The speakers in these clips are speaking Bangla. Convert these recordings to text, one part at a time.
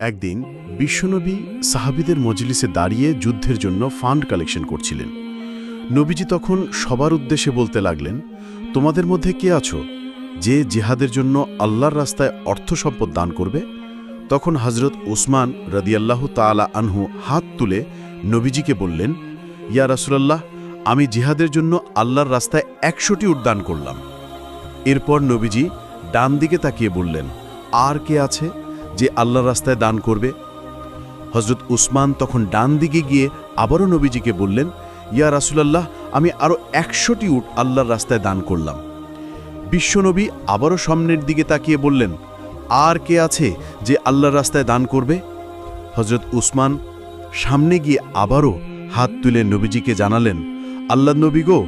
একদিন বিশ্বনবী সাহাবিদের মজলিসে দাঁড়িয়ে যুদ্ধের জন্য ফান্ড কালেকশন করছিলেন। নবীজি তখন সবার উদ্দেশ্যে বলতে লাগলেন, তোমাদের মধ্যে কে আছো যে জেহাদের জন্য আল্লাহর রাস্তায় অর্থ সম্পদ দান করবে? তখন হজরত ওসমান রদিয়াল্লাহু তাআলা আনহু হাত তুলে নবীজিকে বললেন, ইয়া রাসুলাল্লাহ, আমি জিহাদের জন্য আল্লাহর রাস্তায় একশোটি উদ্যান করলাম। এরপর নবীজি ডান দিকে তাকিয়ে বললেন, আর কে আছে? যে আল্লাহর রাস্তায় দান করবে? হজরত উসমান তখন ডান দিকে গিয়ে আবারও নবীজিকে বললেন, ইয়া রাসুলাল্লাহ, আমি আরও একশোটি উট আল্লাহর রাস্তায় দান করলাম। বিশ্বনবী আবারও সামনের দিকে তাকিয়ে বললেন, আর কে আছে যে আল্লাহর রাস্তায় দান করবে? হজরত উসমান সামনে গিয়ে আবারও হাত তুলে নবীজিকে জানালেন, আল্লাহ নবী গো,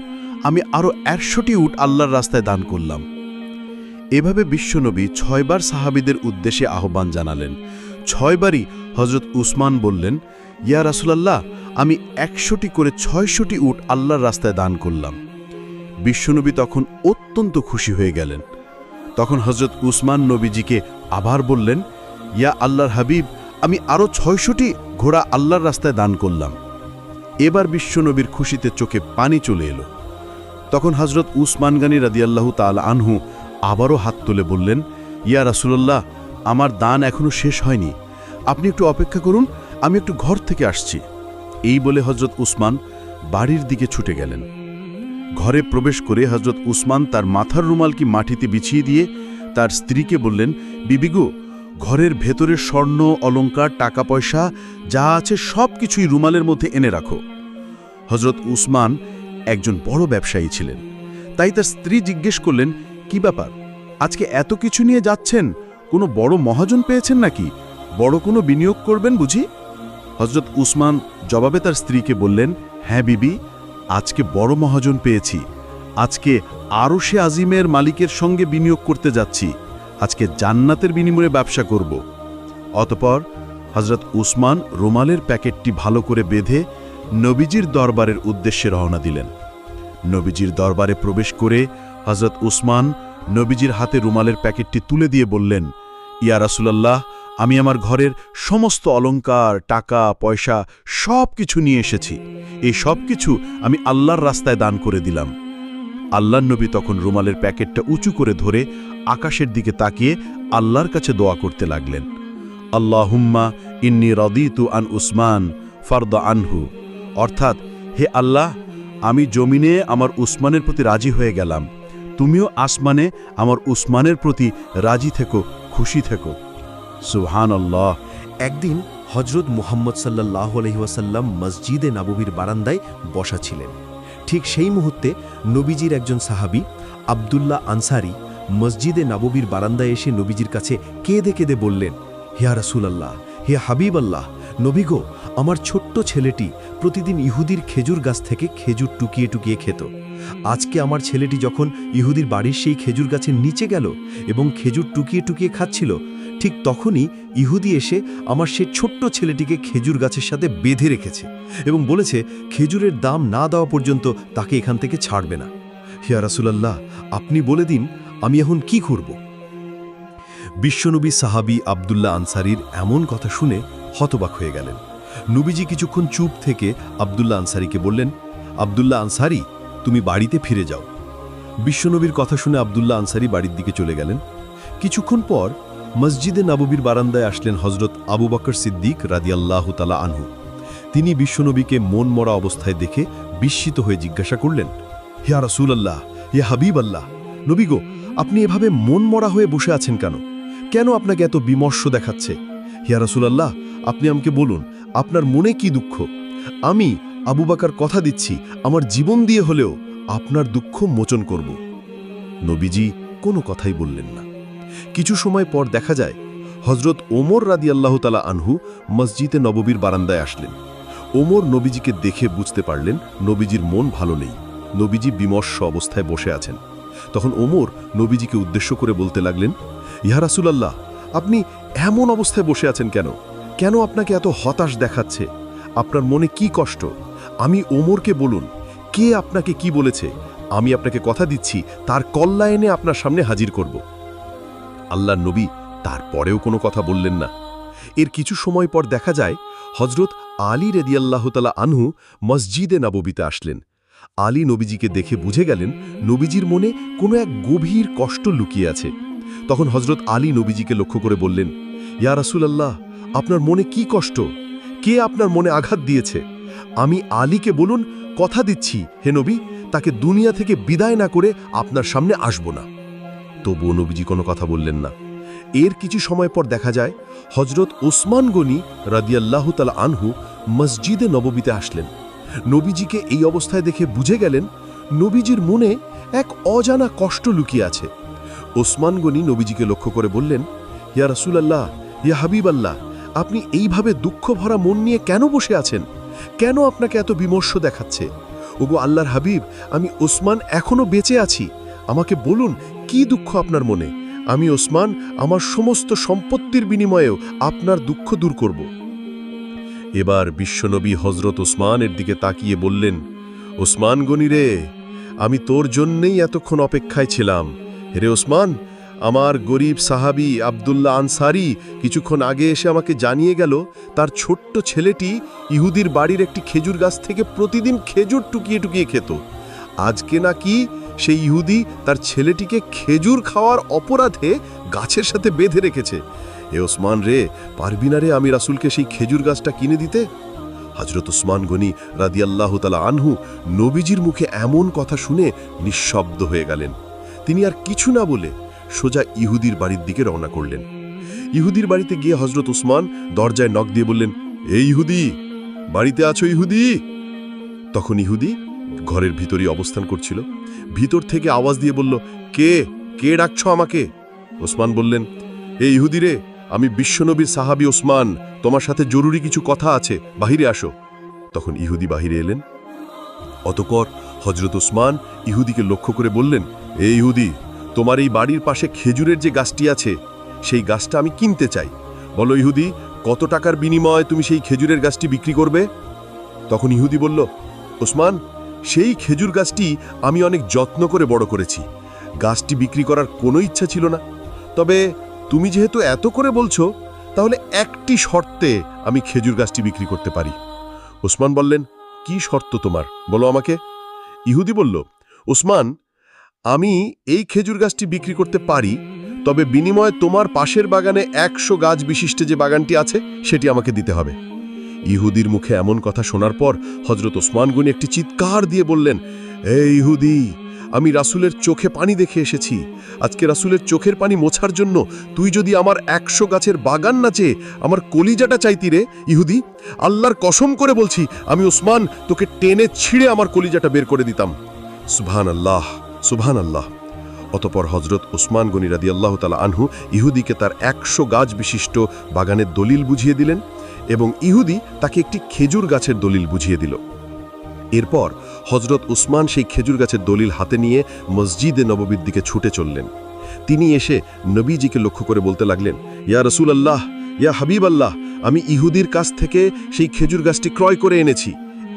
আমি আরও একশোটি উট আল্লাহর রাস্তায় দান করলাম। এভাবে বিশ্বনবী ছয়বার সাহাবিদের উদ্দেশ্যে আহ্বান জানালেন। ছয়বারই হজরত উসমান বললেন, ইয়া রাসুলাল্লাহ, আমি একশোটি করে ছয়শটি উট আল্লাহর রাস্তায় দান করলাম। বিশ্বনবী তখন অত্যন্ত খুশি হয়ে গেলেন। তখন হজরত উসমান নবীজিকে আবার বললেন, ইয়া আল্লাহর হাবিব, আমি আরও ছয়শটি ঘোড়া আল্লাহর রাস্তায় দান করলাম। এবার বিশ্বনবীর খুশিতে চোখে পানি চলে এলো। তখন হজরত উসমান গানী রাদিয়াল্লাহু তাল আনহু আবারও হাত তুলে বললেন, ইয়া রাসুলাল্লাহ, আমার দান এখনও শেষ হয়নি। আপনি একটু অপেক্ষা করুন, আমি একটু ঘর থেকে আসছি। এই বলে হজরত উসমান বাড়ির দিকে ছুটে গেলেন। ঘরে প্রবেশ করে হজরত উসমান তার মাথার রুমালকি মাটিতে বিছিয়ে দিয়ে তার স্ত্রীকে বললেন বিবিগু ঘরের ভেতরের স্বর্ণ, অলংকার টাকা পয়সা যা আছে সব কিছুই রুমালের মধ্যে এনে রাখো। হজরত উসমান একজন বড় ব্যবসায়ী ছিলেন। তাই তার স্ত্রী জিজ্ঞেস করলেন কি ব্যাপার? আজকে এত কিছু নিয়ে যাচ্ছেন? কোনো বড় মহাজন পেয়েছেন নাকি? বড় কোনো বিনিয়োগ করবেন বুঝি? হজরত উসমান জবাবে তার স্ত্রীকে বললেন হ্যাঁ বিবি, আজকে বড় মহাজন পেয়েছি। আজকে আরও সে আজিমের মালিকের সঙ্গে বিনিয়োগ করতে যাচ্ছি। আজকে জান্নাতের বিনিময়ে ব্যবসা করব। অতপর হজরত উসমান রুমালের প্যাকেটটি ভালো করে বেঁধে নবীজির দরবারের উদ্দেশ্যে রওনা দিলেন। নবীজির দরবারে প্রবেশ করে হজরত উসমান নবীজির হাতে রুমালের প্যাকেটটি তুলে দিয়ে বললেন, ইয়া রাসুলাল্লাহ, আমি আমার ঘরের সমস্ত অলংকার, টাকা, পয়সা সব কিছু নিয়ে এসেছি। এই সব কিছু আমি আল্লাহর রাস্তায় দান করে দিলাম। আল্লাহ নবী তখন রুমালের প্যাকেটটা উঁচু করে ধরে আকাশের দিকে তাকিয়ে আল্লাহর কাছে দোয়া করতে লাগলেন। আল্লাহুম্মা ইন্নি রদিতু আন উসমান ফর্দ আনহু। অর্থাৎ, হে আল্লাহ, আমি জমিনে আমার উসমানের প্রতি রাজি হয়ে গেলাম। তুমিও আসমানে আমার উসমানের প্রতি রাজি থেকো, খুশি থেকো। সুহান আল্লাহ একদিন হজরত মুহাম্মদ সাল্লাহ আলহিহাসাল্লাম মসজিদে নাববির বারান্দায় বসা ছিলেন। ঠিক সেই মুহূর্তে নবীজির একজন সাহাবি, আবদুল্লাহ আনসারি, মসজিদে নাববির বারান্দায় এসে নবীজির কাছে কেঁদে কেঁদে বললেন, হিয়া রসুল আল্লাহ হে হাবিব আল্লাহ নবীগো আমার ছোট্ট ছেলেটি প্রতিদিন ইহুদির খেজুর গাছ থেকে খেজুর টুকিয়ে টুকিয়ে খেত। আজকে আমার ছেলেটি যখন ইহুদির বাড়ির সেই খেজুর গাছের নিচে গেল এবং খেজুর টুকিয়ে টুকিয়ে খাচ্ছিল, ঠিক তখনই ইহুদি এসে আমার সে ছোট্ট ছেলেটিকে খেজুর গাছের সাথে বেঁধে রেখেছে এবং বলেছে, খেজুরের দাম না দেওয়া পর্যন্ত তাকে এখান থেকে ছাড়বে না। হিয়া রাসুলাল্লাহ, আপনি বলে দিন, আমি এখন কি করব? বিশ্বনবী সাহাবি আবদুল্লাহ আনসারির এমন কথা শুনে হতবাক হয়ে গেলেন। নবীজি কিছুক্ষণ চুপ থেকে আবদুল্লাহ আনসারিকে বললেন, আবদুল্লাহ আনসারি, তুমি বাড়িতে ফিরে যাও। বিশ্বনবীর কথা শুনে আবদুল্লাহ আনসারি বাড়ির দিকে চলে গেলেন। কিছুক্ষণ পর মসজিদে নববীর বারান্দায় আসলেন হজরত আবু বকর সিদ্দিক রাদিয়াল্লাহ তালা আনহু। তিনি বিশ্বনবীকে মন মরা অবস্থায় দেখে বিস্মিত হয়ে জিজ্ঞাসা করলেন হিয়া রসুল আল্লাহ হে হাবিব আল্লাহ নবীগো আপনি এভাবে মন মরা হয়ে বসে আছেন কেন? কেন আপনাকে এত বিমর্ষ দেখাচ্ছে? হিয়া রসুল আল্লাহ আপনি আমাকে বলুন আপনার মনে কি দুঃখ? আমি আবু বাকার কথা দিচ্ছি, আমার জীবন দিয়ে হলেও আপনার দুঃখ মোচন করব। নবীজি কোনো কথাই বললেন না। কিছু সময় পর দেখা যায় হজরত ওমর রাদি আল্লাহ তালা আনহু মসজিদে নববীর বারান্দায় আসলেন। ওমর নবীজিকে দেখে বুঝতে পারলেন, নবীজির মন ভালো নেই। নবীজি বিমর্ষ অবস্থায় বসে আছেন। তখন ওমর নবীজিকে উদ্দেশ্য করে বলতে লাগলেন ইহা রাসুলাল্লাহ, আপনি এমন অবস্থায় বসে আছেন কেন? কেন আপনাকে এত হতাশ দেখাচ্ছে? আপনার মনে কি কষ্ট? আমি ওমরকে বলুন, কে আপনাকে কি বলেছে? আমি আপনাকে কথা দিচ্ছি, তার কল্লা আপনার সামনে হাজির করব। আল্লাহ নবী তারপরেও কোনো কথা বললেন না। এর কিছু সময় পর দেখা যায় হজরত আলী রেদিয়াল্লাহ তালা আনহু মসজিদে নাববিতে আসলেন। আলী নবীজিকে দেখে বুঝে গেলেন, নবীজির মনে কোনো এক গভীর কষ্ট লুকিয়ে আছে। তখন হজরত আলী নবীজিকে লক্ষ্য করে বললেন, ইয়া রাসূলাল্লাহ আপনার মনে কি কষ্ট? কে আপনার মনে আঘাত দিয়েছে? আমি আলীকে বলুন, কথা দিচ্ছি, হে নবী, তাকে দুনিয়া থেকে বিদায় না করে আপনার সামনে আসব না। তবুও নবীজি কোনো কথা বললেন না। এর কিছু সময় পর দেখা যায় হজরত ওসমান গনি রাদিয়াল্লাহ তালা আনহু মসজিদে নববীতে আসলেন। নবীজিকে এই অবস্থায় দেখে বুঝে গেলেন, নবীজির মনে এক অজানা কষ্ট লুকিয়ে আছে। ওসমান গনি নবীজিকে লক্ষ্য করে বললেন, ইয়া রাসূলাল্লাহ, ইয়া হাবিব আল্লাহ আপনি এইভাবে দুঃখ ভরা মন নিয়ে কেন বসে আছেন? কেন আপনাকে এত বিমর্ষ দেখাচ্ছে? ওগো আল্লাহর হাবিব, আমি ওসমান এখনও বেঁচে আছি। আমাকে বলুন, কি দুঃখ আপনার মনে? আমি ওসমান, আমার সমস্ত সম্পত্তির বিনিময়েও আপনার দুঃখ দূর করব। এবার বিশ্বনবী হজরত ওসমানের দিকে তাকিয়ে বললেন, ওসমান গনি রে আমি তোর জন্যেই এতক্ষণ অপেক্ষায় ছিলাম। রে ওসমান আমার গরিব সাহাবি আবদুল্লাহ আনসারি কিছুক্ষণ আগে এসে আমাকে জানিয়ে গেল, তার ছোট্ট ছেলেটি ইহুদির বাড়ির একটি খেজুর গাছ থেকে প্রতিদিন খেজুর টুকিয়ে টুকিয়ে খেত। আজকে নাকি সেই ইহুদি তার ছেলেটিকে খেজুর খাওয়ার অপরাধে গাছের সাথে বেঁধে রেখেছে। এ ওসমান রে, পারবি না রে আমি রাসুলকে সেই খেজুর গাছটা কিনে দিতে? হজরত ওসমান গনি রাদিয়াল্লাহ তালা আনহু নবীজির মুখে এমন কথা শুনে নিঃশব্দ হয়ে গেলেন। তিনি আর কিছু না বলে সোজা ইহুদির বাড়ির দিকে রওনা করলেন। ইহুদির বাড়িতে গিয়ে হজরত ওসমান দরজায় নখ দিয়ে বললেন এই ইহুদি, বাড়িতে আছো ইহুদি? তখন ইহুদি ঘরের ভিতরই অবস্থান করছিল। ভিতর থেকে আওয়াজ দিয়ে বলল, কে কে ডাকছ আমাকে? ওসমান বললেন এই ইহুদি রে, আমি বিশ্বনবীর সাহাবি ওসমান, তোমার সাথে জরুরি কিছু কথা আছে, বাহিরে আসো। তখন ইহুদি বাহিরে এলেন। অতকর হজরত ওসমান ইহুদিকে লক্ষ্য করে বললেন এই ইহুদি তোমার এই বাড়ির পাশে খেজুরের যে গাছটি আছে, সেই গাছটা আমি কিনতে চাই। বলো, ইহুদি, কত টাকার বিনিময়ে তুমি সেই খেজুরের গাছটি বিক্রি করবে? তখন ইহুদি বলল, ওসমান, সেই খেজুর গাছটি আমি অনেক যত্ন করে বড় করেছি। গাছটি বিক্রি করার কোনো ইচ্ছা ছিল না। তবে তুমি যেহেতু এত করে বলছো, তাহলে একটি শর্তে আমি খেজুর গাছটি বিক্রি করতে পারি। ওসমান বললেন, কি শর্ত তোমার? বলো আমাকে। ইহুদি বলল, ওসমান আমি এই খেজুর গাছটি বিক্রি করতে পারি, তবে বিনিময়ে তোমার পাশের বাগানে একশো গাছ বিশিষ্ট যে বাগানটি আছে, সেটি আমাকে দিতে হবে। ইহুদির মুখে এমন কথা শোনার পর হজরত ওসমান গনি একটি চিৎকার দিয়ে বললেন এই ইহুদি, আমি রাসুলের চোখে পানি দেখে এসেছি। আজকে রাসুলের চোখের পানি মোছার জন্য তুই যদি আমার একশো গাছের বাগান না চেয়ে আমার কলিজাটা চাইতি রে, ইহুদি, আল্লাহর কসম করে বলছি, আমি ওসমান তোকে টেনে ছিঁড়ে আমার কলিজাটা বের করে দিতাম। সুবহান আল্লাহ সুবহান আল্লাহ অতপর হজরত ওসমান গনি রাদি আল্লাহ তালা আনহু ইহুদিকে তার একশো গাছ বিশিষ্ট বাগানের দলিল বুঝিয়ে দিলেন এবং ইহুদি তাকে একটি খেজুর গাছের দলিল বুঝিয়ে দিল। এরপর হজরত উসমান সেই খেজুর গাছের দলিল হাতে নিয়ে মসজিদে নববীর দিকে ছুটে চললেন। তিনি এসে নবীজিকে লক্ষ্য করে বলতে লাগলেন, ইয়া রসুল আল্লাহ ইয়া হাবিব আল্লাহ আমি ইহুদির কাছ থেকে সেই খেজুর গাছটি ক্রয় করে এনেছি।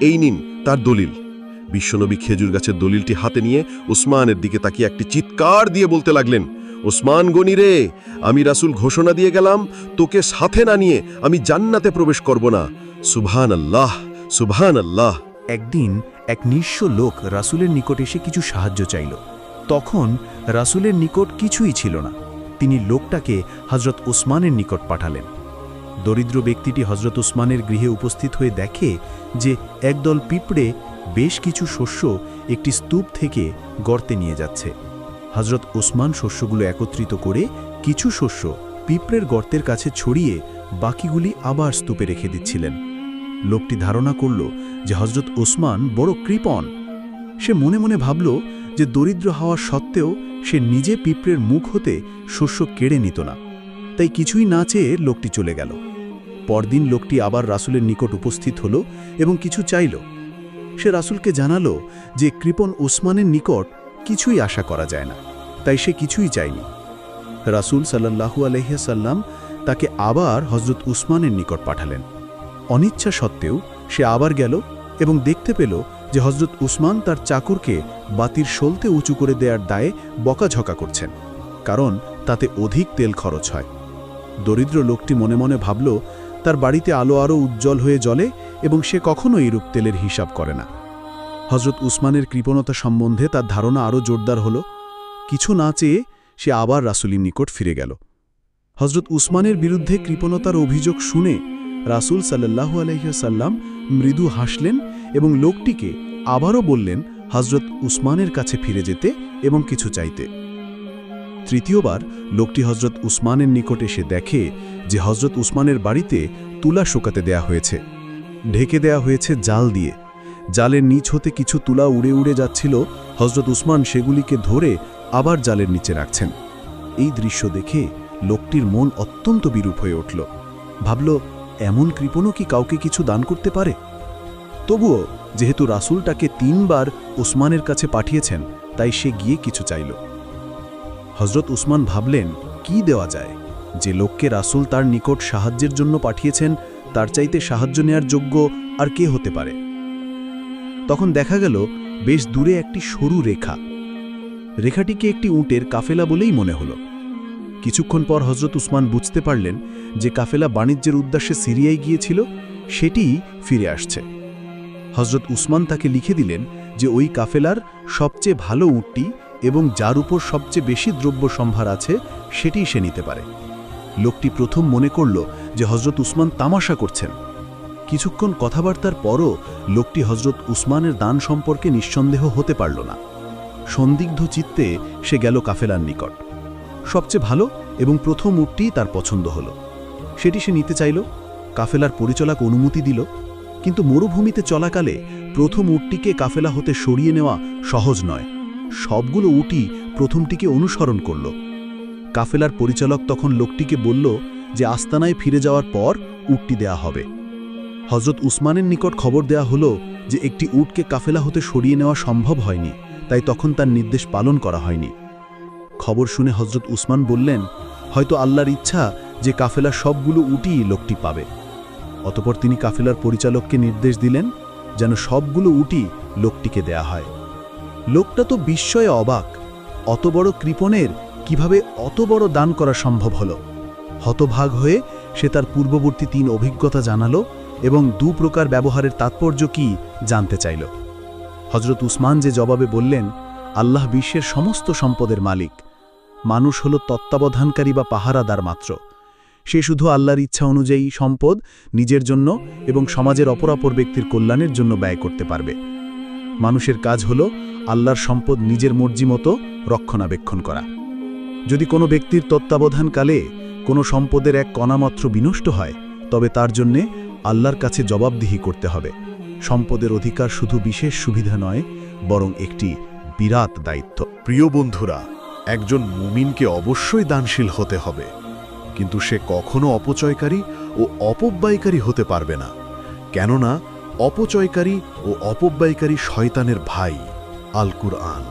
এই নিন তার দলিল। বিশ্বনবী খেজুর গাছের দলিলটি হাতে নিয়ে উসমানের দিকে তাকিয়ে একটি চিৎকার দিয়ে বলতে লাগলেন, ওসমান গনি রে, আমি রাসুল ঘোষণা দিয়ে গেলাম, তোকে সাথে না নিয়ে আমি জান্নাতে প্রবেশ করব না। সুবহান আল্লাহ সুবহান আল্লাহ একদিন এক নিঃস্ব লোক রাসূলের নিকট এসে কিছু সাহায্য চাইল। তখন রাসূলের নিকট কিছুই ছিল না। তিনি লোকটাকে হজরত ওসমানের নিকট পাঠালেন। দরিদ্র ব্যক্তিটি হজরত ওসমানের গৃহে উপস্থিত হয়ে দেখে যে একদল পিঁপড়ে বেশ কিছু শস্য একটি স্তূপ থেকে গর্তে নিয়ে যাচ্ছে। হজরত ওসমান শস্যগুলো একত্রিত করে কিছু শস্য পিঁপড়ের গর্তের কাছে ছড়িয়ে বাকিগুলি আবার স্তূপে রেখে দিচ্ছিলেন। লোকটি ধারণা করল যে হজরত ওসমান বড় কৃপণ। সে মনে মনে ভাবল যে দরিদ্র হওয়া সত্ত্বেও সে নিজে পিঁপড়ের মুখ হতে শস্য কেড়ে নিত না। তাই কিছুই না চেয়ে লোকটি চলে গেল। পরদিন লোকটি আবার রাসুলের নিকট উপস্থিত হল এবং কিছু চাইল। সে রাসুলকে জানালো যে কৃপণ ওসমানের নিকট কিছুই আশা করা যায় না, তাই সে কিছুই চায়নি। রাসুল সাল্লাহু আলহিয়াসাল্লাম তাকে আবার হজরত উসমানের নিকট পাঠালেন। অনিচ্ছা সত্ত্বেও সে আবার গেল এবং দেখতে পেল যে হজরত উসমান তার চাকরকে বাতির সলতে উঁচু করে দেওয়ার দায়ে বকাঝকা করছেন, কারণ তাতে অধিক তেল খরচ হয়। দরিদ্র লোকটি মনে মনে ভাবল, তার বাড়িতে আলো আরও উজ্জ্বল হয়ে জ্বলে এবং সে কখনো এইরূপ তেলের হিসাব করে না। হজরত উসমানের কৃপণতা সম্বন্ধে তার ধারণা আরও জোরদার হল, কিছু না চেয়ে সে আবার রাসুলির নিকট ফিরে গেল। হজরত উসমানের বিরুদ্ধে কৃপণতার অভিযোগ শুনে রাসূল সাল্লাহু আলহিহাসাল্লাম মৃদু হাসলেন এবং লোকটিকে আবারও বললেন হজরত উসমানের কাছে ফিরে যেতে এবং কিছু চাইতে। তৃতীয়বার লোকটি হজরত উসমানের নিকট এসে দেখে যে হজরত উসমানের বাড়িতে তুলা শোকাতে দেয়া হয়েছে। ঢেকে দেয়া হয়েছে জাল দিয়ে। জালের নিচ হতে কিছু তুলা উড়ে উড়ে যাচ্ছিল। হজরত উসমান সেগুলিকে ধরে আবার জালের নিচে রাখছেন। এই দৃশ্য দেখে লোকটির মন অত্যন্ত বিরূপ হয়ে উঠল। ভাবল, এমন কৃপণও কি কাউকে কিছু দান করতে পারে? তবুও যেহেতু রাসূলটাকে তিনবার উসমানের কাছে পাঠিয়েছেন, তাই সে গিয়ে কিছু চাইল। হজরত উসমান ভাবলেন, কি দেওয়া যায়? যে লোককে রাসূল তার নিকট সাহায্যের জন্য পাঠিয়েছেন তার চাইতে সাহায্য নেয়ার যোগ্য আর কে হতে পারে। তখন দেখা গেল, বেশ দূরে একটি সরু রেখা। রেখাটিকে একটি উটের কাফেলা বলেই মনে হলো। কিছুক্ষণ পর হজরত উসমান বুঝতে পারলেন যে কাফেলা বাণিজ্যের উদ্দেশ্যে সিরিয়ায় গিয়েছিল, সেটিই ফিরে আসছে। হজরত উসমান তাকে লিখে দিলেন যে ওই কাফেলার সবচেয়ে ভালো উটটি এবং যার উপর সবচেয়ে বেশি দ্রব্য সম্ভার আছে, সেটিই সে নিতে পারে। লোকটি প্রথম মনে করল যে হজরত উসমান তামাশা করছেন। কিছুক্ষণ কথাবার্তার পরও লোকটি হজরত উসমানের দান সম্পর্কে নিঃসন্দেহ হতে পারল না। সন্দিগ্ধ চিত্তে সে গেল কাফেলার নিকট। সবচেয়ে ভালো এবং প্রথম উটটি তার পছন্দ হল। সেটি সে নিতে চাইল, কাফেলার পরিচালক অনুমতি দিল, কিন্তু মরুভূমিতে চলাকালে প্রথম উটটিকে কাফেলা হতে সরিয়ে নেওয়া সহজ নয়। সবগুলো উটি প্রথমটিকে অনুসরণ করল। কাফেলার পরিচালক তখন লোকটিকে বলল যে আস্তানায় ফিরে যাওয়ার পর উটটি দেয়া হবে। হজরত উসমানের নিকট খবর দেয়া হলো যে একটি উটকে কাফেলা হতে সরিয়ে নেওয়া সম্ভব হয়নি, তাই তখন তার নির্দেশ পালন করা হয়নি। খবর শুনে হজরত উসমান বললেন, হয়তো আল্লাহর ইচ্ছা যে কাফেলা সবগুলো উটি লোকটি পাবে। অতপর তিনি কাফেলার পরিচালককে নির্দেশ দিলেন যেন সবগুলো উটি লোকটিকে দেয়া হয়। লোকটা তো বিস্ময়ে অবাক, অত বড় কৃপণের কীভাবে অত বড় দান করা সম্ভব হলো? হতভাগ হয়ে সে তার পূর্ববর্তী তিন অভিজ্ঞতা জানালো এবং দু প্রকার ব্যবহারের তাৎপর্য কি জানতে চাইল। হজরত উসমান যে জবাবে বললেন, আল্লাহ বিশ্বের সমস্ত সম্পদের মালিক। মানুষ হল তত্ত্বাবধানকারী বা পাহারাদার মাত্র। সে শুধু আল্লাহর ইচ্ছা অনুযায়ী সম্পদ নিজের জন্য এবং সমাজের অপরাপর ব্যক্তির কল্যাণের জন্য ব্যয় করতে পারবে। মানুষের কাজ হল আল্লাহর সম্পদ নিজের মর্জি মতো রক্ষণাবেক্ষণ করা। যদি কোনো ব্যক্তির তত্ত্বাবধানকালে কোনো সম্পদের এক কণামাত্র বিনষ্ট হয়, তবে তার জন্যে আল্লাহর কাছে জবাবদিহি করতে হবে। সম্পদের অধিকার শুধু বিশেষ সুবিধা নয়, বরং একটি বিরাট দায়িত্ব। প্রিয় বন্ধুরা, একজন মুমিনকে অবশ্যই দানশীল হতে হবে, কিন্তু সে কখনো অপচয়কারী ও অপব্যয়কারী হতে পারবে না। কেননা, অপচয়কারী ও অপব্যয়কারী শয়তানের ভাই আল কুরআন